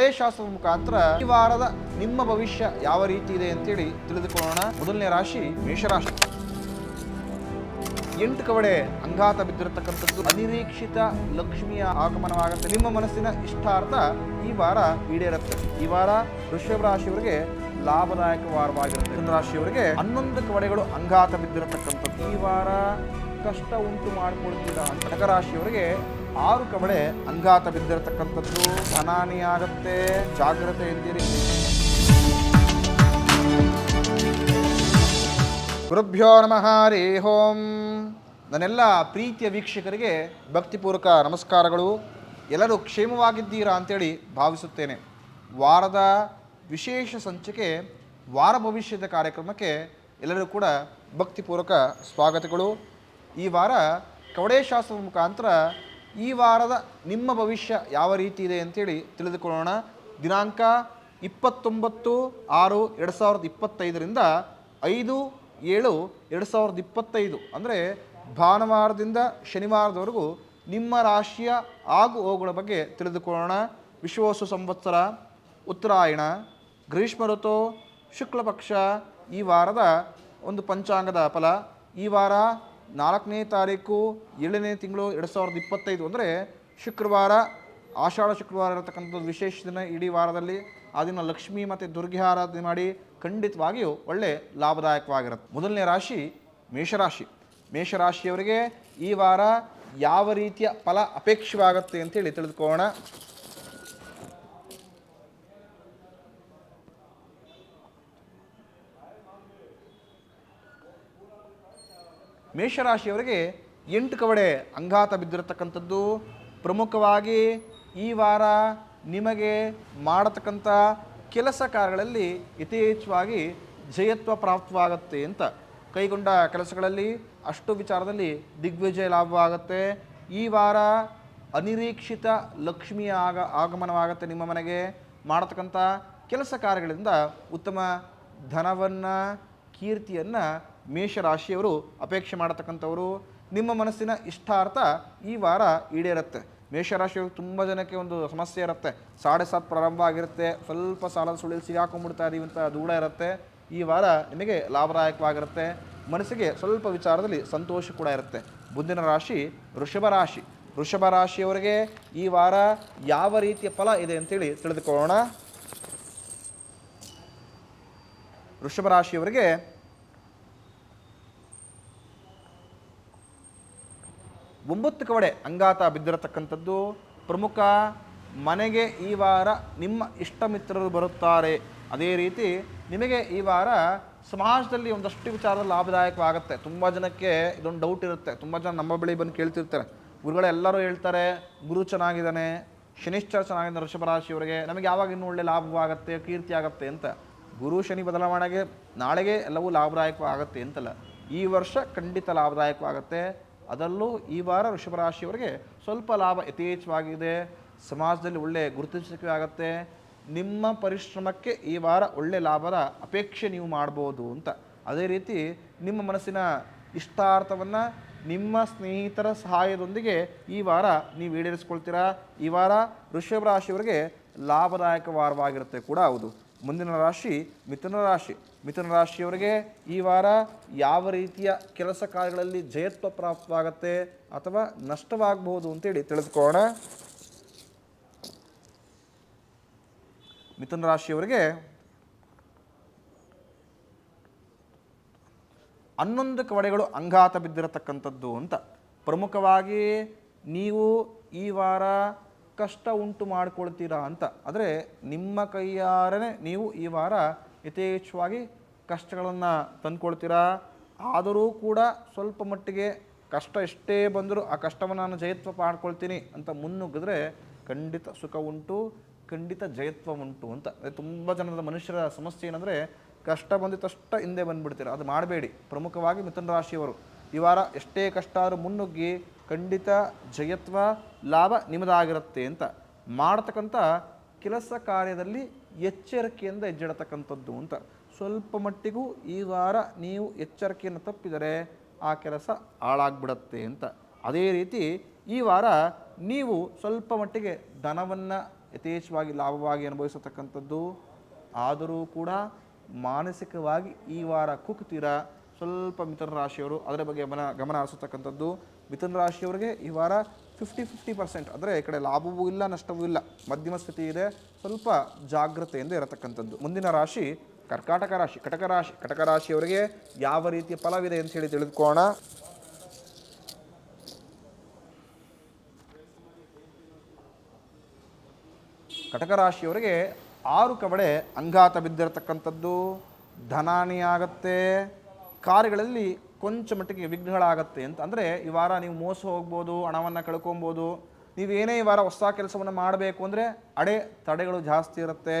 ಕವಡೆ ಶಾಸ್ತ್ರದ ಮುಖಾಂತರ ಈ ವಾರದ ನಿಮ್ಮ ಭವಿಷ್ಯ ಯಾವ ರೀತಿ ಇದೆ ಅಂತೇಳಿ ತಿಳಿದುಕೊಳ್ಳೋಣ. ಮೊದಲನೇ ರಾಶಿ ಮೇಷರಾಶಿ. ಎಂಟು ಕವಡೆ ಅಂಗಾತ ಬಿದ್ದಿರತಕ್ಕಂಥದ್ದು ಅನಿರೀಕ್ಷಿತ ಲಕ್ಷ್ಮಿಯ ಆಗಮನವಾಗುತ್ತೆ. ನಿಮ್ಮ ಮನಸ್ಸಿನ ಇಷ್ಟಾರ್ಥ ಈ ವಾರ ಈಡೇರುತ್ತೆ. ಈ ವಾರ ವೃಷಭ ರಾಶಿಯವರಿಗೆ ಲಾಭದಾಯಕ ವಾರವಾಗಿರುತ್ತೆ. ಮಿಥುನ ರಾಶಿಯವರಿಗೆ ಹನ್ನೊಂದು ಕವಡೆಗಳು ಅಂಗಾತ ಬಿದ್ದಿರತಕ್ಕಂಥದ್ದು. ಈ ವಾರ ಕಷ್ಟ ಉಂಟು ಮಾಡಿಕೊಳ್ತೀರಾ ಕಟಕ ರಾಶಿಯವರಿಗೆ ಆರು ಕವಳೆ ಅಂಗಾತ ಬಿದ್ದಿರತಕ್ಕಂಥದ್ದು ಧನಾನಿ ಆಗತ್ತೆ. ಜಾಗ್ರತೆ ಎಂದಿರಿ ಗುರುಭ್ಯೋ ನಮಃ, ಹರಿ ಹೋಂ ನನ್ನೆಲ್ಲ ಪ್ರೀತಿಯ ವೀಕ್ಷಕರಿಗೆ ಭಕ್ತಿಪೂರ್ವಕ ನಮಸ್ಕಾರಗಳು. ಎಲ್ಲರೂ ಕ್ಷೇಮವಾಗಿದ್ದೀರಾ ಅಂತೇಳಿ ಭಾವಿಸುತ್ತೇನೆ. ವಾರದ ವಿಶೇಷ ಸಂಚಿಕೆ, ವಾರ ಭವಿಷ್ಯದ ಕಾರ್ಯಕ್ರಮಕ್ಕೆ ಎಲ್ಲರೂ ಕೂಡ ಭಕ್ತಿಪೂರ್ವಕ ಸ್ವಾಗತಗಳು. ಈ ವಾರ ಕವಡೆಶಾಸ್ತ್ರದ ಮುಖಾಂತರ ಈ ವಾರದ ನಿಮ್ಮ ಭವಿಷ್ಯ ಯಾವ ರೀತಿ ಇದೆ ಅಂತೇಳಿ ತಿಳಿದುಕೊಳ್ಳೋಣ. ದಿನಾಂಕ ಇಪ್ಪತ್ತೊಂಬತ್ತು ಆರು ಎರಡು ಸಾವಿರದ ಇಪ್ಪತ್ತೈದರಿಂದ ಐದು ಏಳು ಎರಡು ಸಾವಿರದ ಇಪ್ಪತ್ತೈದು. ಅಂದರೆ ಭಾನುವಾರದಿಂದ ಶನಿವಾರದವರೆಗೂ ನಿಮ್ಮ ರಾಶಿಯ ಆಗು ಹೋಗುಗಳ ಬಗ್ಗೆ ತಿಳಿದುಕೊಳ್ಳೋಣ. ವಿಶ್ವೋಸು ಸಂವತ್ಸರ, ಉತ್ತರಾಯಣ, ಗ್ರೀಷ್ಮ ಋತು ಶುಕ್ಲಪಕ್ಷ ಈ ವಾರದ ಒಂದು ಪಂಚಾಂಗದ ಫಲ. ಈ ವಾರ ನಾಲ್ಕನೇ ತಾರೀಕು ಏಳನೇ ತಿಂಗಳು ಎರಡು ಸಾವಿರದ ಇಪ್ಪತ್ತೈದು ಅಂದರೆ ಶುಕ್ರವಾರ, ಆಷಾಢ ಶುಕ್ರವಾರ ಇರತಕ್ಕಂಥದ್ದು ವಿಶೇಷ ದಿನ ಇಡೀ ವಾರದಲ್ಲಿ. ಆ ದಿನ ಲಕ್ಷ್ಮಿ ಮತ್ತು ದುರ್ಗೆ ಆರಾಧನೆ ಮಾಡಿ ಖಂಡಿತವಾಗಿಯೂ ಒಳ್ಳೆ ಲಾಭದಾಯಕವಾಗಿರುತ್ತೆ. ಮೊದಲನೇ ರಾಶಿ ಮೇಷರಾಶಿ. ಮೇಷರಾಶಿಯವರಿಗೆ ಈ ವಾರ ಯಾವ ರೀತಿಯ ಫಲ ಅಪೇಕ್ಷವಾಗುತ್ತೆ ಅಂತೇಳಿ ತಿಳಿದುಕೊಳ್ಳೋಣ. ಮೇಷರಾಶಿಯವರಿಗೆ ಎಂಟು ಕವಡೆ ಅಂಗಾತ ಬಿದ್ದಿರತಕ್ಕಂಥದ್ದು. ಪ್ರಮುಖವಾಗಿ ಈ ವಾರ ನಿಮಗೆ ಮಾಡತಕ್ಕಂಥ ಕೆಲಸ ಕಾರ್ಯಗಳಲ್ಲಿ ಯಥೇಚ್ಛವಾಗಿ ಜಯತ್ವ ಪ್ರಾಪ್ತವಾಗುತ್ತೆ ಅಂತ ಕೈಗೊಂಡ ಕೆಲಸಗಳಲ್ಲಿ ಅಷ್ಟು ವಿಚಾರದಲ್ಲಿ ದಿಗ್ವಿಜಯ ಲಾಭವಾಗುತ್ತೆ. ಈ ವಾರ ಅನಿರೀಕ್ಷಿತ ಲಕ್ಷ್ಮಿಯ ಆಗ ಆಗಮನವಾಗುತ್ತೆ ನಿಮ್ಮ ಮನೆಗೆ. ಮಾಡತಕ್ಕಂಥ ಕೆಲಸ ಕಾರ್ಯಗಳಿಂದ ಉತ್ತಮ ಧನವನ್ನು ಕೀರ್ತಿಯನ್ನು ಮೇಷರಾಶಿಯವರು ಅಪೇಕ್ಷೆ ಮಾಡತಕ್ಕಂಥವರು. ನಿಮ್ಮ ಮನಸ್ಸಿನ ಇಷ್ಟಾರ್ಥ ಈ ವಾರ ಈಡೇರುತ್ತೆ. ಮೇಷರಾಶಿಯವರು ತುಂಬ ಜನಕ್ಕೆ ಒಂದು ಸಮಸ್ಯೆ ಇರುತ್ತೆ. ಸಾಡೆ ಸಾತ್ ಪ್ರಾರಂಭ ಆಗಿರುತ್ತೆ. ಸ್ವಲ್ಪ ಸಾಲದ ಸುಳಿಲು ಸಿಗಾಕೊಂಡ್ಬಿಡ್ತಾ ಇದೀವಿ ಅಂತ ದೂರ ಇರುತ್ತೆ. ಈ ವಾರ ನಿಮಗೆ ಲಾಭದಾಯಕವಾಗಿರುತ್ತೆ. ಮನಸ್ಸಿಗೆ ಸ್ವಲ್ಪ ವಿಚಾರದಲ್ಲಿ ಸಂತೋಷ ಕೂಡ ಇರುತ್ತೆ. ಮುಂದಿನ ರಾಶಿ ವೃಷಭ ರಾಶಿ. ವೃಷಭ ರಾಶಿಯವರಿಗೆ ಈ ವಾರ ಯಾವ ರೀತಿಯ ಫಲ ಇದೆ ಅಂತೇಳಿ ತಿಳಿದುಕೊಳ್ಳೋಣ. ವೃಷಭ ರಾಶಿಯವರಿಗೆ ಒಂಬತ್ತು ಕವಡೆ ಅಂಗಾತ ಬಿದ್ದಿರತಕ್ಕಂಥದ್ದು. ಪ್ರಮುಖ ಮನೆಗೆ ಈ ವಾರ ನಿಮ್ಮ ಇಷ್ಟ ಮಿತ್ರರು ಬರುತ್ತಾರೆ. ಅದೇ ರೀತಿ ನಿಮಗೆ ಈ ವಾರ ಸಮಾಜದಲ್ಲಿ ಒಂದಷ್ಟು ವಿಚಾರದಲ್ಲಿ ಲಾಭದಾಯಕವಾಗುತ್ತೆ. ತುಂಬ ಜನಕ್ಕೆ ಇದೊಂದು ಡೌಟ್ ಇರುತ್ತೆ. ತುಂಬ ಜನ ನಮ್ಮ ಬಳಿ ಬಂದು ಕೇಳ್ತಿರ್ತಾರೆ. ಗುರುಗಳೆಲ್ಲರೂ ಹೇಳ್ತಾರೆ, ಗುರು ಚೆನ್ನಾಗಿದ್ದಾನೆ, ಶನಿಶ್ಚರ ಚೆನ್ನಾಗಿದ್ದಾನೆ ವೃಷಭ ರಾಶಿಯವರಿಗೆ ನಮಗೆ ಯಾವಾಗ ಇನ್ನೂ ಒಳ್ಳೆ ಲಾಭವಾಗುತ್ತೆ ಕೀರ್ತಿ ಆಗುತ್ತೆ ಅಂತ. ಗುರು ಶನಿ ಬದಲಾವಣೆಗೆ ನಾಳೆಗೆ ಎಲ್ಲವೂ ಲಾಭದಾಯಕವಾಗುತ್ತೆ ಅಂತಲ್ಲ. ಈ ವರ್ಷ ಖಂಡಿತ ಲಾಭದಾಯಕವಾಗುತ್ತೆ. ಅದರಲ್ಲೂ ಈ ವಾರ ವೃಷಭ ರಾಶಿಯವರಿಗೆ ಸ್ವಲ್ಪ ಲಾಭ ಯಥೇಚ್ಛವಾಗಿದೆ. ಸಮಾಜದಲ್ಲಿ ಒಳ್ಳೆ ಗುರುತಿಸುವಿಕೆ ಆಗುತ್ತೆ. ನಿಮ್ಮ ಪರಿಶ್ರಮಕ್ಕೆ ಈ ವಾರ ಒಳ್ಳೆಯ ಲಾಭದ ಅಪೇಕ್ಷೆ ನೀವು ಮಾಡ್ಬೋದು ಅಂತ. ಅದೇ ರೀತಿ ನಿಮ್ಮ ಮನಸ್ಸಿನ ಇಷ್ಟಾರ್ಥವನ್ನು ನಿಮ್ಮ ಸ್ನೇಹಿತರ ಸಹಾಯದೊಂದಿಗೆ ಈ ವಾರ ನೀವು ಈಡೇರಿಸ್ಕೊಳ್ತೀರಾ? ಈ ವಾರ ವೃಷಭ ರಾಶಿಯವರಿಗೆ ಲಾಭದಾಯಕ ವಾರವಾಗಿರುತ್ತೆ ಕೂಡ ಹೌದು. ಮುಂದಿನ ರಾಶಿ ಮಿಥುನ ರಾಶಿ. ಮಿಥುನ ರಾಶಿಯವರಿಗೆ ಈ ವಾರ ಯಾವ ರೀತಿಯ ಕೆಲಸ ಕಾರ್ಯಗಳಲ್ಲಿ ಜಯತ್ವ ಪ್ರಾಪ್ತವಾಗತ್ತೆ ಅಥವಾ ನಷ್ಟವಾಗಬಹುದು ಅಂತೇಳಿ ತಿಳಿದುಕೊಳ್ಳೋಣ. ಮಿಥುನ ರಾಶಿಯವರಿಗೆ ಹನ್ನೊಂದು ಕವಡೆಗಳು ಅಂಗಾತ ಬಿದ್ದಿರತಕ್ಕಂಥದ್ದು ಅಂತ. ಪ್ರಮುಖವಾಗಿ ನೀವು ಈ ವಾರ ಕಷ್ಟ ಉಂಟು ಮಾಡ್ಕೊಳ್ತೀರಾ ಅಂತ. ಆದರೆ ನಿಮ್ಮ ಕೈಯಾರನೇ ನೀವು ಈ ವಾರ ಯಥೇಚ್ಛವಾಗಿ ಕಷ್ಟಗಳನ್ನು ತಂದುಕೊಳ್ತೀರಾ? ಆದರೂ ಕೂಡ ಸ್ವಲ್ಪ ಮಟ್ಟಿಗೆ ಕಷ್ಟ ಎಷ್ಟೇ ಬಂದರೂ ಆ ಕಷ್ಟವನ್ನು ನಾನು ಜಯತ್ವ ಮಾಡ್ಕೊಳ್ತೀನಿ ಅಂತ ಮುನ್ನುಗ್ಗಿದ್ರೆ ಖಂಡಿತ ಸುಖ ಉಂಟು, ಖಂಡಿತ ಜಯತ್ವ ಉಂಟು ಅಂತ. ತುಂಬ ಜನದ ಮನುಷ್ಯರ ಸಮಸ್ಯೆ ಏನಂದರೆ ಕಷ್ಟ ಬಂದಿತ್ತಷ್ಟ ಹಿಂದೆ ಬಂದುಬಿಡ್ತೀರ. ಅದು ಮಾಡಬೇಡಿ. ಪ್ರಮುಖವಾಗಿ ಮಿಥುನ ರಾಶಿಯವರು ಈ ವಾರ ಎಷ್ಟೇ ಕಷ್ಟ ಆದರೂ ಮುನ್ನುಗ್ಗಿ ಖಂಡಿತ ಜಯತ್ವ ಲಾಭ ನಿಮ್ಮದಾಗಿರುತ್ತೆ ಅಂತ ಮಾಡ್ತಕ್ಕಂಥ ಕೆಲಸ ಕಾರ್ಯದಲ್ಲಿ ಎಚ್ಚರಿಕೆಯಿಂದ ಹೆಜ್ಜೆಡತಕ್ಕಂಥದ್ದು ಅಂತ. ಸ್ವಲ್ಪ ಮಟ್ಟಿಗೂ ಈ ವಾರ ನೀವು ಎಚ್ಚರಿಕೆಯನ್ನು ತಪ್ಪಿದರೆ ಆ ಕೆಲಸ ಹಾಳಾಗ್ಬಿಡತ್ತೆ ಅಂತ. ಅದೇ ರೀತಿ ಈ ವಾರ ನೀವು ಸ್ವಲ್ಪ ಮಟ್ಟಿಗೆ ಧನವನ್ನು ಯಥೇಚ್ಛವಾಗಿ ಲಾಭವಾಗಿ ಅನುಭವಿಸತಕ್ಕಂಥದ್ದು, ಆದರೂ ಕೂಡ ಮಾನಸಿಕವಾಗಿ ಈ ವಾರ ಕುಗ್ತೀರ? ಸ್ವಲ್ಪ ಮಿಥುನ ರಾಶಿಯವರು ಅದರ ಬಗ್ಗೆ ಗಮನ ಗಮನ ಹರಿಸತಕ್ಕಂಥದ್ದು. ಮಿಥುನ ರಾಶಿಯವರಿಗೆ ಈ ವಾರ ಫಿಫ್ಟಿ ಫಿಫ್ಟಿ ಪರ್ಸೆಂಟ್ ಅಂದರೆ ಈ ಕಡೆ ಲಾಭವೂ ಇಲ್ಲ, ನಷ್ಟವೂ ಇಲ್ಲ. ಮಧ್ಯಮ ಸ್ಥಿತಿ ಇದೆ, ಸ್ವಲ್ಪ ಜಾಗ್ರತೆಯಿಂದ ಇರತಕ್ಕಂಥದ್ದು. ಮುಂದಿನ ರಾಶಿ ಕರ್ಕಾಟಕ ರಾಶಿ. ಕಟಕ ರಾಶಿ. ಕಟಕ ರಾಶಿಯವರಿಗೆ ಯಾವ ರೀತಿಯ ಫಲವಿದೆ ಅಂತ ಹೇಳಿ ತಿಳಿದುಕೋಣ ಕಟಕ ರಾಶಿಯವರಿಗೆ ಆರು ಕವಡೆ ಅಂಗಾತ ಬಿದ್ದಿರತಕ್ಕಂಥದ್ದು. ಧನಾನಿ ಆಗತ್ತೆ. ಕಾರ್ಯಗಳಲ್ಲಿ ಕೊಂಚ ಮಟ್ಟಿಗೆ ವಿಘ್ನಗಳಾಗತ್ತೆ ಅಂತ. ಅಂದರೆ ಈ ವಾರ ನೀವು ಮೋಸ ಹೋಗ್ಬೋದು, ಹಣವನ್ನು ಕಳ್ಕೊಬೋದು, ನೀವೇನೇ ಈ ವಾರ ಹೊಸ ಕೆಲಸವನ್ನು ಮಾಡಬೇಕು ಅಂದರೆ ಅಡೆ ತಡೆಗಳು ಜಾಸ್ತಿ ಇರುತ್ತೆ.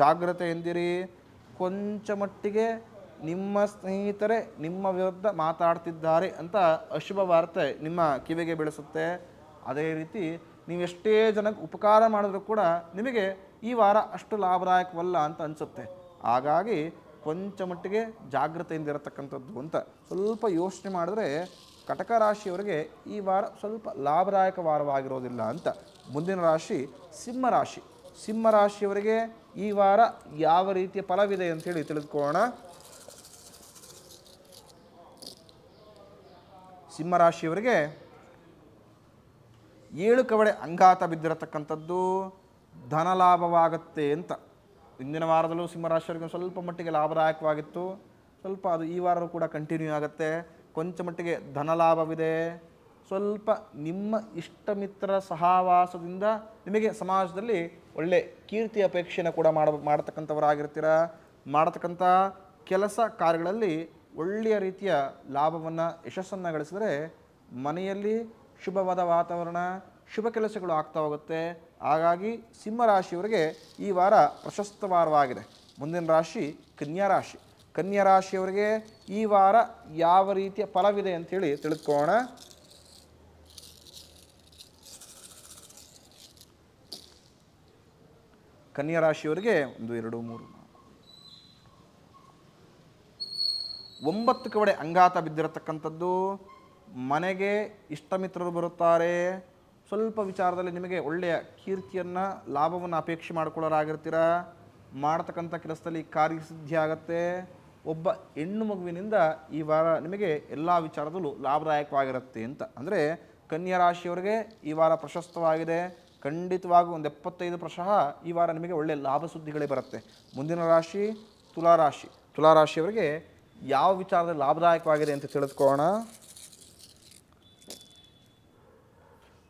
ಜಾಗ್ರತೆ ಎಂದಿರಿ. ಕೊಂಚ ಮಟ್ಟಿಗೆ ನಿಮ್ಮ ಸ್ನೇಹಿತರೆ ನಿಮ್ಮ ವಿರುದ್ಧ ಮಾತಾಡ್ತಿದ್ದಾರೆ ಅಂತ ಅಶುಭ ವಾರ್ತೆ ನಿಮ್ಮ ಕಿವಿಗೆ ಬೆಳೆಸುತ್ತೆ. ಅದೇ ರೀತಿ ನೀವು ಎಷ್ಟೇ ಜನಕ್ಕೆ ಉಪಕಾರ ಮಾಡಿದ್ರೂ ಕೂಡ ನಿಮಗೆ ಈ ವಾರ ಅಷ್ಟು ಲಾಭದಾಯಕವಲ್ಲ ಅಂತ ಅನಿಸುತ್ತೆ. ಹಾಗಾಗಿ ಕೊಂಚ ಮಟ್ಟಿಗೆ ಜಾಗೃತೆಯಿಂದ ಇರತಕ್ಕಂಥದ್ದು ಅಂತ ಸ್ವಲ್ಪ ಯೋಚನೆ ಮಾಡಿದ್ರೆ ಕಟಕ ರಾಶಿಯವರಿಗೆ ಈ ವಾರ ಸ್ವಲ್ಪ ಲಾಭದಾಯಕ ವಾರವಾಗಿರೋದಿಲ್ಲ ಅಂತ. ಮುಂದಿನ ರಾಶಿ ಸಿಂಹರಾಶಿ ರಾಶಿ. ಸಿಂಹ ರಾಶಿಯವರಿಗೆ ಈ ವಾರ ಯಾವ ರೀತಿಯ ಫಲವಿದೆ ಅಂತೇಳಿ ತಿಳಿದುಕೊಳ್ಳೋಣ. ಸಿಂಹರಾಶಿಯವರಿಗೆ ಏಳು ಕವಡೆ ಅಂಗಾತ ಬಿದ್ದಿರತಕ್ಕಂಥದ್ದು ಧನಲಾಭವಾಗತ್ತೆ ಅಂತ. ಇಂದಿನ ವಾರದಲ್ಲೂ ಸಿಂಹರಾಶಿಯವರಿಗೆ ಸ್ವಲ್ಪ ಮಟ್ಟಿಗೆ ಲಾಭದಾಯಕವಾಗಿತ್ತು. ಸ್ವಲ್ಪ ಅದು ಈ ವಾರವೂ ಕೂಡ ಕಂಟಿನ್ಯೂ ಆಗುತ್ತೆ. ಕೊಂಚ ಮಟ್ಟಿಗೆ ಧನ ಲಾಭವಿದೆ. ಸ್ವಲ್ಪ ನಿಮ್ಮ ಇಷ್ಟ ಮಿತ್ರ ಸಹವಾಸದಿಂದ ನಿಮಗೆ ಸಮಾಜದಲ್ಲಿ ಒಳ್ಳೆ ಕೀರ್ತಿ ಅಪೇಕ್ಷೆನ ಕೂಡ ಮಾಡ, ಮಾಡತಕ್ಕಂಥವರಾಗಿರ್ತೀರ? ಮಾಡತಕ್ಕಂಥ ಕೆಲಸ ಕಾರ್ಯಗಳಲ್ಲಿ ಒಳ್ಳೆಯ ರೀತಿಯ ಲಾಭವನ್ನು, ಯಶಸ್ಸನ್ನು ಗಳಿಸಿದರೆ ಮನೆಯಲ್ಲಿ ಶುಭವಾದ ವಾತಾವರಣ, ಶುಭ ಕೆಲಸಗಳು ಆಗ್ತಾ ಹೋಗುತ್ತೆ. ಹಾಗಾಗಿ ಸಿಂಹರಾಶಿಯವರಿಗೆ ಈ ವಾರ ಪ್ರಶಸ್ತ ವಾರವಾಗಿದೆ. ಮುಂದಿನ ರಾಶಿ ಕನ್ಯಾ ರಾಶಿ. ಕನ್ಯಾ ರಾಶಿಯವರಿಗೆ ಈ ವಾರ ಯಾವ ರೀತಿಯ ಫಲವಿದೆ ಅಂಥೇಳಿ ತಿಳಿದುಕೋಣ ಕನ್ಯಾ ರಾಶಿಯವರಿಗೆ ಒಂದು, ಎರಡು, ಮೂರು. ಒಂಬತ್ತು ಕಡೆ ಅಂಗಾತ ಬಿದ್ದಿರತಕ್ಕಂಥದ್ದು. ಮನೆಗೆ ಇಷ್ಟಮಿತ್ರರು ಬರುತ್ತಾರೆ. ಸ್ವಲ್ಪ ವಿಚಾರದಲ್ಲಿ ನಿಮಗೆ ಒಳ್ಳೆಯ ಕೀರ್ತಿಯನ್ನು, ಲಾಭವನ್ನು ಅಪೇಕ್ಷೆ ಮಾಡಿಕೊಳ್ಳೋರಾಗಿರ್ತೀರ? ಮಾಡ್ತಕ್ಕಂಥ ಕೆಲಸದಲ್ಲಿ ಕಾರ್ಯಸಿದ್ಧಿ ಆಗತ್ತೆ. ಒಬ್ಬ ಹೆಣ್ಣು ಮಗುವಿನಿಂದ ಈ ವಾರ ನಿಮಗೆ ಎಲ್ಲ ವಿಚಾರದಲ್ಲೂ ಲಾಭದಾಯಕವಾಗಿರುತ್ತೆ ಅಂತ. ಅಂದರೆ ಕನ್ಯಾ ರಾಶಿಯವರಿಗೆ ಈ ವಾರ ಪ್ರಶಸ್ತವಾಗಿದೆ. ಖಂಡಿತವಾಗೂ ಒಂದು ಎಪ್ಪತ್ತೈದು ಪ್ರಶಃ ಈ ವಾರ ನಿಮಗೆ ಒಳ್ಳೆಯ ಲಾಭ ಸುದ್ದಿಗಳೇ ಬರುತ್ತೆ. ಮುಂದಿನ ರಾಶಿ ತುಲಾರಾಶಿ ತುಲಾರಾಶಿಯವರಿಗೆ ಯಾವ ವಿಚಾರದಲ್ಲಿ ಲಾಭದಾಯಕವಾಗಿದೆ ಅಂತ ತಿಳಿದುಕೊಳ್ಳೋಣ.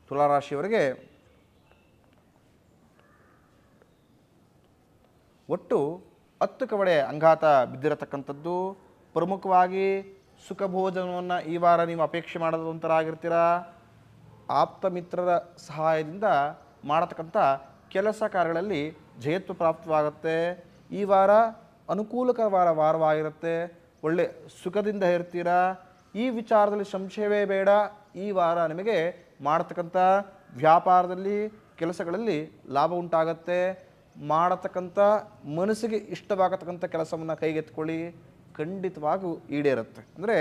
ತುಲಾರಾಶಿಯವರಿಗೆ ಒಟ್ಟು ಹತ್ತು ಕವಡೆ ಅಂಗಾತ ಬಿದ್ದಿರತಕ್ಕಂಥದ್ದು. ಪ್ರಮುಖವಾಗಿ ಸುಖ ಭೋಜನವನ್ನು ಈ ವಾರ ನೀವು ಅಪೇಕ್ಷೆ ಮಾಡದಂತರಾಗಿರ್ತೀರಾ? ಆಪ್ತ ಮಿತ್ರರ ಸಹಾಯದಿಂದ ಮಾಡತಕ್ಕಂಥ ಕೆಲಸ ಕಾರ್ಯಗಳಲ್ಲಿ ಜಯತ್ವ ಪ್ರಾಪ್ತವಾಗುತ್ತೆ. ಈ ವಾರ ಅನುಕೂಲಕರವಾದ ವಾರವಾಗಿರುತ್ತೆ. ಒಳ್ಳೆ ಸುಖದಿಂದ ಇರ್ತೀರಾ? ಈ ವಿಚಾರದಲ್ಲಿ ಸಂಶಯವೇ ಬೇಡ. ಈ ವಾರ ನಿಮಗೆ ಮಾಡತಕ್ಕಂಥ ವ್ಯಾಪಾರದಲ್ಲಿ, ಕೆಲಸಗಳಲ್ಲಿ ಲಾಭ ಉಂಟಾಗತ್ತೆ. ಮಾಡತಕ್ಕಂಥ ಮನಸ್ಸಿಗೆ ಇಷ್ಟವಾಗತಕ್ಕಂಥ ಕೆಲಸವನ್ನು ಕೈಗೆತ್ಕೊಳ್ಳಿ ಖಂಡಿತವಾಗೂ ಈಡೇರುತ್ತೆ. ಅಂದರೆ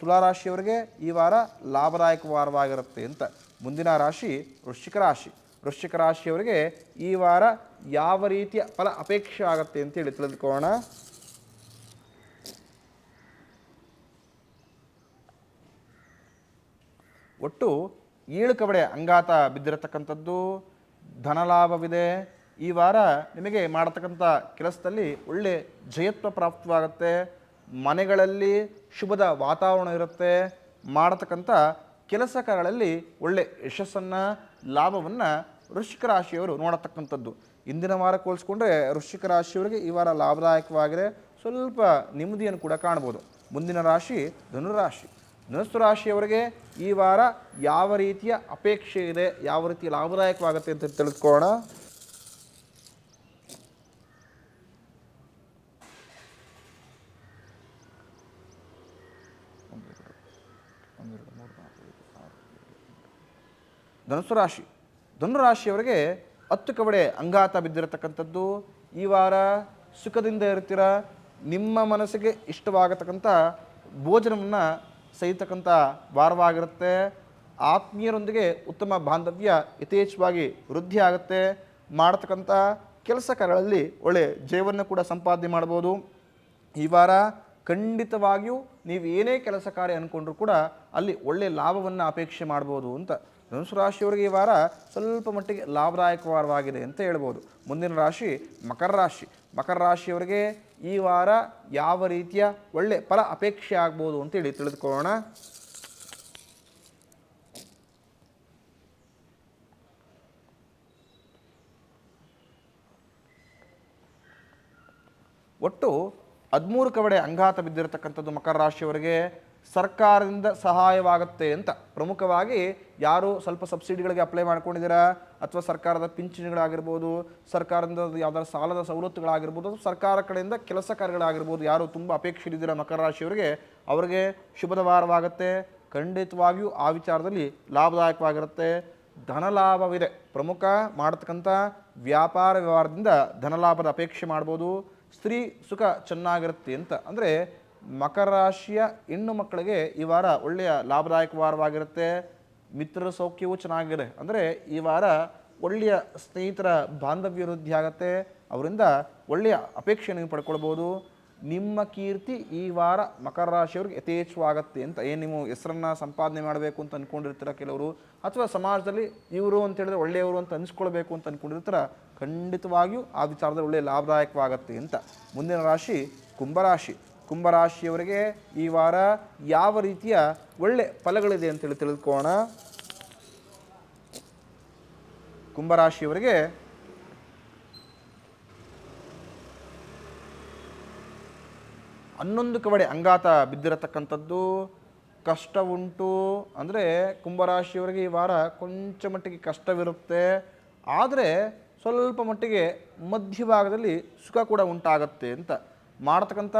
ತುಲಾರಾಶಿಯವರಿಗೆ ಈ ವಾರ ಲಾಭದಾಯಕ ವಾರವಾಗಿರುತ್ತೆ ಅಂತ. ಮುಂದಿನ ರಾಶಿ ವೃಶ್ಚಿಕ ರಾಶಿ. ವೃಶ್ಚಿಕ ರಾಶಿಯವರಿಗೆ ಈ ವಾರ ಯಾವ ರೀತಿಯ ಫಲ ಅಪೇಕ್ಷೆ ಆಗುತ್ತೆ ಅಂತೇಳಿ ತಿಳಿದುಕೊಳ್ಳೋಣ. ಒಟ್ಟು ಏಳು ಕವಡೆ ಅಂಗಾತ ಬಿದ್ದಿರತಕ್ಕಂಥದ್ದು ಧನಲಾಭವಿದೆ. ಈ ವಾರ ನಿಮಗೆ ಮಾಡತಕ್ಕಂಥ ಕೆಲಸದಲ್ಲಿ ಒಳ್ಳೆ ಜಯತ್ವ ಪ್ರಾಪ್ತವಾಗುತ್ತೆ. ಮನೆಗಳಲ್ಲಿ ಶುಭದ ವಾತಾವರಣ ಇರುತ್ತೆ. ಮಾಡತಕ್ಕಂಥ ಕೆಲಸ ಕಾರ್ಯಗಳಲ್ಲಿ ಒಳ್ಳೆ ಯಶಸ್ಸನ್ನು, ಲಾಭವನ್ನು ವೃಶ್ಚಿಕ ರಾಶಿಯವರು ನೋಡತಕ್ಕಂಥದ್ದು. ಇಂದಿನ ವಾರ ಹೋಲಿಸ್ಕೊಂಡ್ರೆ ವೃಶ್ಚಿಕ ರಾಶಿಯವರಿಗೆ ಈ ವಾರ ಲಾಭದಾಯಕವಾಗಿದೆ. ಸ್ವಲ್ಪ ನೆಮ್ಮದಿಯನ್ನು ಕೂಡ ಕಾಣ್ಬೋದು. ಮುಂದಿನ ರಾಶಿ ಧನುರಾಶಿ. ಧನುಸ್ಸು ರಾಶಿಯವರಿಗೆ ಈ ವಾರ ಯಾವ ರೀತಿಯ ಅಪೇಕ್ಷೆ ಇದೆ? ಯಾವ ರೀತಿ ಲಾಭದಾಯಕವಾಗುತ್ತೆ ಅಂತ ತಿಳಿದುಕೊಳ್ಳೋಣ. ಧನುಸ್ಸು ರಾಶಿ. ಧನು ರಾಶಿಯವರಿಗೆ ಹತ್ತು ಕವಡೆ ಅಂಗಾತ ಬಿದ್ದಿರತಕ್ಕಂಥದ್ದು. ಈ ವಾರ ಸುಖದಿಂದ ಇರ್ತೀರ? ನಿಮ್ಮ ಮನಸ್ಸಿಗೆ ಇಷ್ಟವಾಗತಕ್ಕಂಥ ಭೋಜನವನ್ನು ಸಹಿತಕ್ಕಂಥ ವಾರವಾಗಿರುತ್ತೆ ಆತ್ಮೀಯರೊಂದಿಗೆ ಉತ್ತಮ ಬಾಂಧವ್ಯ ಯಥೇಚ್ಛವಾಗಿ ವೃದ್ಧಿ ಆಗುತ್ತೆ. ಮಾಡತಕ್ಕಂಥ ಕೆಲಸ ಕಾರ್ಯಗಳಲ್ಲಿ ಒಳ್ಳೆ ಜಯವನ್ನು ಕೂಡ ಸಂಪಾದನೆ ಮಾಡ್ಬೋದು. ಈ ವಾರ ಖಂಡಿತವಾಗಿಯೂ ನೀವು ಏನೇ ಕೆಲಸ ಕಾರ್ಯ ಅಂದ್ಕೊಂಡ್ರೂ ಕೂಡ ಅಲ್ಲಿ ಒಳ್ಳೆಯ ಲಾಭವನ್ನು ಅಪೇಕ್ಷೆ ಮಾಡ್ಬೋದು ಅಂತ ಧನುಸು ರಾಶಿಯವರಿಗೆ ಈ ವಾರ ಸ್ವಲ್ಪ ಮಟ್ಟಿಗೆ ಲಾಭದಾಯಕವಾರವಾಗಿದೆ ಅಂತ ಹೇಳ್ಬೋದು. ಮುಂದಿನ ರಾಶಿ ಮಕರ ರಾಶಿ. ಮಕರ ರಾಶಿಯವರಿಗೆ ಈ ವಾರ ಯಾವ ರೀತಿಯ ಒಳ್ಳೆ ಫಲ ಅಪೇಕ್ಷೆ ಆಗ್ಬೋದು ಅಂತೇಳಿ ತಿಳಿದುಕೊಳ್ಳೋಣ. ಒಟ್ಟು ಹದಿಮೂರು ಕವಡೆ ಅಂಗಾತ ಬಿದ್ದಿರತಕ್ಕಂಥದ್ದು ಮಕರ ರಾಶಿಯವರಿಗೆ ಸರ್ಕಾರದಿಂದ ಸಹಾಯವಾಗುತ್ತೆ ಅಂತ. ಪ್ರಮುಖವಾಗಿ ಯಾರು ಸ್ವಲ್ಪ ಸಬ್ಸಿಡಿಗಳಿಗೆ ಅಪ್ಲೈ ಮಾಡ್ಕೊಂಡಿದ್ದೀರಾ? ಅಥವಾ ಸರ್ಕಾರದ ಪಿಂಚಣಿಗಳಾಗಿರ್ಬೋದು, ಸರ್ಕಾರದಿಂದ ಯಾವ್ದಾದ್ರು ಸಾಲದ ಸವಲತ್ತುಗಳಾಗಿರ್ಬೋದು, ಅಥವಾ ಸರ್ಕಾರ ಕಡೆಯಿಂದ ಕೆಲಸ ಕಾರ್ಯಗಳಾಗಿರ್ಬೋದು, ಯಾರು ತುಂಬ ಅಪೇಕ್ಷೆ ಮಕರ ರಾಶಿಯವರಿಗೆ, ಅವರಿಗೆ ಶುಭದ ವಾರವಾಗುತ್ತೆ ಖಂಡಿತವಾಗಿಯೂ ಆ ವಿಚಾರದಲ್ಲಿ ಲಾಭದಾಯಕವಾಗಿರುತ್ತೆ. ಧನಲಾಭವಿದೆ ಪ್ರಮುಖ ಮಾಡತಕ್ಕಂಥ ವ್ಯಾಪಾರ ವ್ಯವಹಾರದಿಂದ ಧನಲಾಭದ ಅಪೇಕ್ಷೆ ಮಾಡ್ಬೋದು. ಸ್ತ್ರೀ ಸುಖ ಚೆನ್ನಾಗಿರುತ್ತೆ ಅಂತ. ಅಂದರೆ ಮಕರ ರಾಶಿಯ ಹೆಣ್ಣು ಮಕ್ಕಳಿಗೆ ಈ ವಾರ ಒಳ್ಳೆಯ ಲಾಭದಾಯಕ ವಾರವಾಗಿರುತ್ತೆ. ಮಿತ್ರರ ಸೌಖ್ಯವೂ ಚೆನ್ನಾಗಿದೆ. ಅಂದರೆ ಈ ವಾರ ಒಳ್ಳೆಯ ಸ್ನೇಹಿತರ ಬಾಂಧವ್ಯ ವೃದ್ಧಿ ಆಗುತ್ತೆ. ಅವರಿಂದ ಒಳ್ಳೆಯ ಅಪೇಕ್ಷೆ ನೀವು ಪಡ್ಕೊಳ್ಬೋದು. ನಿಮ್ಮ ಕೀರ್ತಿ ಈ ವಾರ ಮಕರ ರಾಶಿಯವ್ರಿಗೆ ಯಥೇಚ್ಛವಾಗತ್ತೆ ಅಂತ ಏನು ನೀವು ಹೆಸರನ್ನು ಸಂಪಾದನೆ ಮಾಡಬೇಕು ಅಂತ ಅಂದ್ಕೊಂಡಿರ್ತೀರ ಕೆಲವರು? ಅಥವಾ ಸಮಾಜದಲ್ಲಿ ಇವರು ಅಂತ ಹೇಳಿದ್ರೆ ಒಳ್ಳೆಯವರು ಅಂತ ಅನಿಸ್ಕೊಳ್ಬೇಕು ಅಂತ ಅಂದ್ಕೊಂಡಿರ್ತೀರ ಖಂಡಿತವಾಗಿಯೂ ಆ ವಿಚಾರದಲ್ಲಿ ಒಳ್ಳೆಯ ಲಾಭದಾಯಕವಾಗತ್ತೆ ಅಂತ. ಮುಂದಿನ ರಾಶಿ ಕುಂಭರಾಶಿ ಕುಂಭರಾಶಿಯವರಿಗೆ ಈ ವಾರ ಯಾವ ರೀತಿಯ ಒಳ್ಳೆ ಫಲಗಳಿದೆ ಅಂತೇಳಿ ತಿಳಿದುಕೋಣ ಕುಂಭರಾಶಿಯವರಿಗೆ ಹನ್ನೊಂದು ಕವಡೆ ಅಂಗಾತ ಬಿದ್ದಿರತಕ್ಕಂಥದ್ದು, ಕಷ್ಟ ಉಂಟು ಅಂದರೆ ಕುಂಭರಾಶಿಯವರಿಗೆ ಈ ವಾರ ಕೊಂಚ ಮಟ್ಟಿಗೆ ಕಷ್ಟವಿರುತ್ತೆ. ಆದರೆ ಸ್ವಲ್ಪ ಮಟ್ಟಿಗೆ ಮಧ್ಯಭಾಗದಲ್ಲಿ ಸುಖ ಕೂಡ ಉಂಟಾಗತ್ತೆ ಅಂತ ಮಾಡತಕ್ಕಂಥ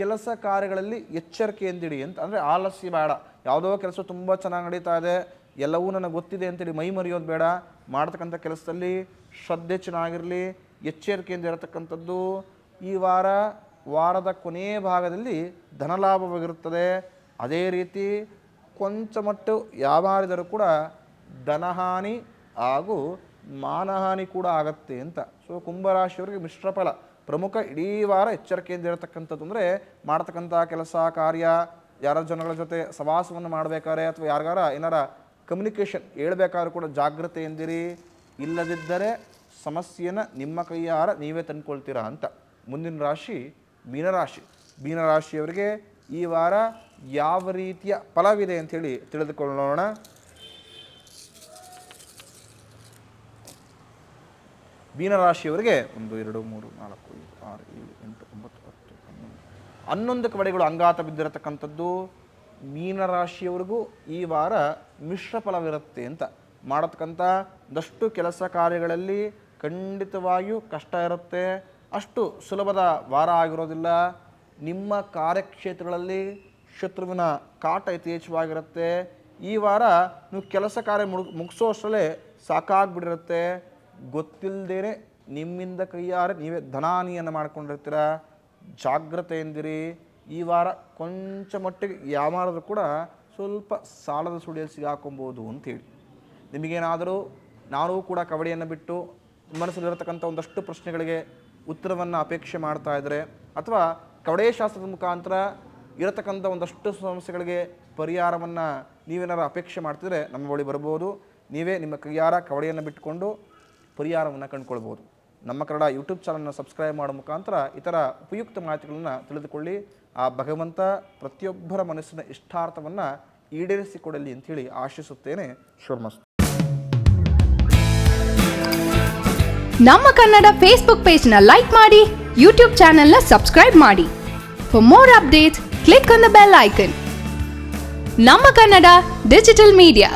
ಕೆಲಸ ಕಾರ್ಯಗಳಲ್ಲಿ ಎಚ್ಚರಿಕೆಯಿಂದಿಡಿ ಅಂತ, ಅಂದರೆ ಆಲಸ್ಯ ಬೇಡ. ಯಾವುದೋ ಕೆಲಸ ತುಂಬ ಚೆನ್ನಾಗಿ ನಡೀತಾ ಇದೆ, ಎಲ್ಲವೂ ನನಗೆ ಗೊತ್ತಿದೆ ಅಂತೇಳಿ ಮೈ ಮರೆಯೋದು ಬೇಡ. ಮಾಡ್ತಕ್ಕಂಥ ಕೆಲಸದಲ್ಲಿ ಶ್ರದ್ಧೆ ಚೆನ್ನಾಗಿರಲಿ ಎಚ್ಚರಿಕೆಯಿಂದ ಇರತಕ್ಕಂಥದ್ದು ಈ ವಾರ, ವಾರದ ಕೊನೆಯ ಭಾಗದಲ್ಲಿ ಧನಲಾಭವಾಗಿರುತ್ತದೆ ಅದೇ ರೀತಿ ಕೊಂಚ ಮಟ್ಟು ಯಾವಾರಿದರೂ ಕೂಡ ಧನಹಾನಿ ಹಾಗೂ ಮಾನಹಾನಿ ಕೂಡ ಆಗತ್ತೆ ಅಂತ. ಸೊ ಕುಂಭರಾಶಿಯವರಿಗೆ ಮಿಶ್ರ ಫಲ. ಪ್ರಮುಖ ಇಡೀ ವಾರ ಎಚ್ಚರಿಕೆಯಿಂದ ಇರತಕ್ಕಂಥದ್ದು ಅಂದರೆ ಮಾಡ್ತಕ್ಕಂಥ ಕೆಲಸ, ಕಾರ್ಯ ಯಾರ ಜನಗಳ ಜೊತೆ ಸವಾಸವನ್ನು ಮಾಡಬೇಕಾದ್ರೆ ಅಥವಾ ಯಾರಿಗಾರ ಏನಾರ ಕಮ್ಯುನಿಕೇಷನ್ ಹೇಳ್ಬೇಕಾದ್ರೂ ಕೂಡ ಜಾಗ್ರತೆಯಿಂದಿರಿ ಇಲ್ಲದಿದ್ದರೆ ಸಮಸ್ಯೆನ ನಿಮ್ಮ ಕೈಯಾರ ನೀವೇ ತಂದ್ಕೊಳ್ತೀರಾ ಅಂತ. ಮುಂದಿನ ರಾಶಿ ಮೀನರಾಶಿ. ಮೀನರಾಶಿಯವರಿಗೆ ಈ ವಾರ ಯಾವ ರೀತಿಯ ಫಲವಿದೆ ಅಂಥೇಳಿ ತಿಳಿದುಕೊಳ್ಳೋಣ. ಮೀನರಾಶಿಯವರಿಗೆ ಒಂದು, ಎರಡು, ಮೂರು, ನಾಲ್ಕು, ಐದು, ಆರು, ಏಳು, ಎಂಟು, ಒಂಬತ್ತು, ಹತ್ತು, ಹನ್ನೊಂದು. ಹನ್ನೊಂದು ಕವಡೆಗಳು ಅಂಗಾತ ಬಿದ್ದಿರತಕ್ಕಂಥದ್ದು ಮೀನರಾಶಿಯವರಿಗೂ ಈ ವಾರ ಮಿಶ್ರ ಫಲವಿರುತ್ತೆ ಅಂತ ಮಾಡತಕ್ಕಂಥ ಒಂದಷ್ಟು ಕೆಲಸ ಕಾರ್ಯಗಳಲ್ಲಿ ಖಂಡಿತವಾಗಿಯೂ ಕಷ್ಟ ಇರುತ್ತೆ. ಅಷ್ಟು ಸುಲಭದ ವಾರ ಆಗಿರೋದಿಲ್ಲ. ನಿಮ್ಮ ಕಾರ್ಯಕ್ಷೇತ್ರಗಳಲ್ಲಿ ಶತ್ರುವಿನ ಕಾಟ ಯಥೇಚ್ಛವಾಗಿರುತ್ತೆ. ಈ ವಾರ ನೀವು ಕೆಲಸ ಕಾರ್ಯ ಮುಗ್ ಮುಗಿಸೋ ಅಷ್ಟರಲ್ಲೇ ಗೊತ್ತಿಲ್ಲದೇನೆ ನಿಮ್ಮಿಂದ ಕೈಯಾರೆ ನೀವೇ ಧನಾನಿಯನ್ನು ಮಾಡ್ಕೊಂಡಿರ್ತೀರ. ಜಾಗ್ರತೆಯಿಂದಿರಿ. ಈ ವಾರ ಕೊಂಚ ಮಟ್ಟಿಗೆ ಯಾವಾರಾದ್ರೂ ಕೂಡ ಸ್ವಲ್ಪ ಸಾಲದ ಸುಳಿಯಲ್ಲಿ ಸಿಗಾಕೊಬೋದು ಅಂತೇಳಿ ನಿಮಗೇನಾದರೂ ನಾನು ಕೂಡ ಕಬಡ್ಡಿಯನ್ನು ಬಿಟ್ಟು ಮನಸ್ಸಲ್ಲಿರತಕ್ಕಂಥ ಒಂದಷ್ಟು ಪ್ರಶ್ನೆಗಳಿಗೆ ಉತ್ತರವನ್ನು ಅಪೇಕ್ಷೆ ಮಾಡ್ತಾ ಇದ್ದರೆ ಅಥವಾ ಕವಡೆ ಶಾಸ್ತ್ರದ ಮುಖಾಂತರ ಇರತಕ್ಕಂಥ ಒಂದಷ್ಟು ಸಮಸ್ಯೆಗಳಿಗೆ ಪರಿಹಾರವನ್ನು ನೀವೇನಾರು ಅಪೇಕ್ಷೆ ಮಾಡ್ತಿದ್ರೆ ನಮ್ಮ ಬಳಿ ಬರ್ಬೋದು. ನೀವೇ ನಿಮ್ಮ ಕೈಯಾರ ಕವಡೆಯನ್ನು ಬಿಟ್ಟುಕೊಂಡು ಪರಿಹಾರವನ್ನು ಕಂಡುಕೊಳ್ಬೋದು. ನಮ್ಮ ಕನ್ನಡ ಯೂಟ್ಯೂಬ್ ಚಾನಲ್ನ ಸಬ್ಸ್ಕ್ರೈಬ್ ಮಾಡೋ ಮುಖಾಂತರ ಇತರ ಉಪಯುಕ್ತ ಮಾಹಿತಿಗಳನ್ನು ತಿಳಿದುಕೊಳ್ಳಿ. ಆ ಭಗವಂತ ಪ್ರತಿಯೊಬ್ಬರ ಮನಸ್ಸಿನ ಇಷ್ಟಾರ್ಥವನ್ನು ಈಡೇರಿಸಿಕೊಡಲಿ ಅಂಥೇಳಿ ಆಶಿಸುತ್ತೇನೆ. ಶುರ್ಮಸ್ತು ನಮ್ಮ ಕನ್ನಡ ಫೇಸ್ಬುಕ್ ಪೇಜ್ನ ಲೈಕ್ ಮಾಡಿ ಯೂಟ್ಯೂಬ್ ಚಾನೆಲ್ನ ಸಬ್ಸ್ಕ್ರೈಬ್ ಮಾಡಿ. For more updates click on the bell icon ನಮ್ಮ ಕನ್ನಡ ಡಿಜಿಟಲ್ ಮೀಡಿಯಾ